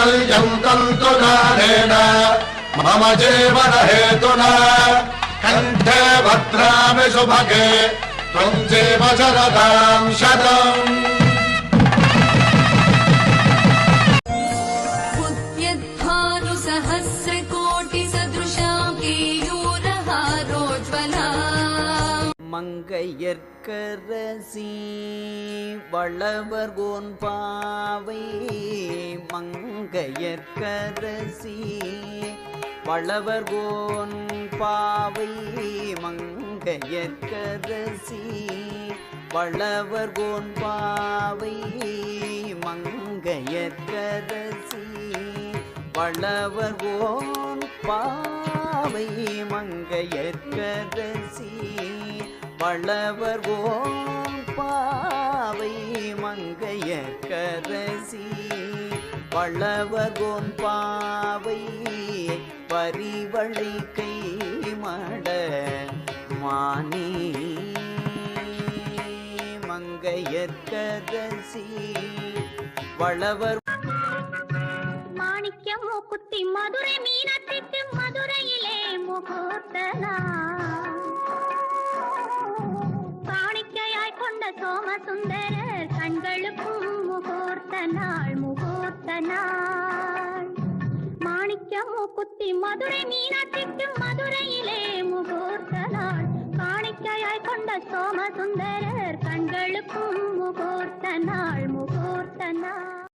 माङ्गल्यम् तन्तुकारेण मम जीवनहेतुना कण्ठे भद्रामि सुभगे त्वम् जीव शरदाम् शतम् மங்கையர்க்கரசி வளவர்கோன் பாவை மங்கையர்க்கரசி வளவர்கோன் பாவை மங்கையர்க்கரசி வளவர்கோன் பாவை மங்கையர்க்கரசி வளவர்கோன் பாவை மங்கையற்கரசி வளவர் ஓம் பாவை மங்கைய கரசி வளவர் ஓம் பாவை பரிவளை கை மட மானி. மங்கையர்க்கரசி வளவர் மாணிக்கம் மூக்குத்தி மதுரை மீனத்திற்கு மதுரையிலே முகூர்த்தனா. நாள். மாணிக்கம் மூக்குத்தி மதுரை மீனாட்சிக்கு மதுரையிலே முகூர்த்த நாள். காணிக்கையாய் கொண்ட சோமசுந்தரர் கண்களுக்கும் முகூர்த்த நாள் முகூர்த்த நாள்.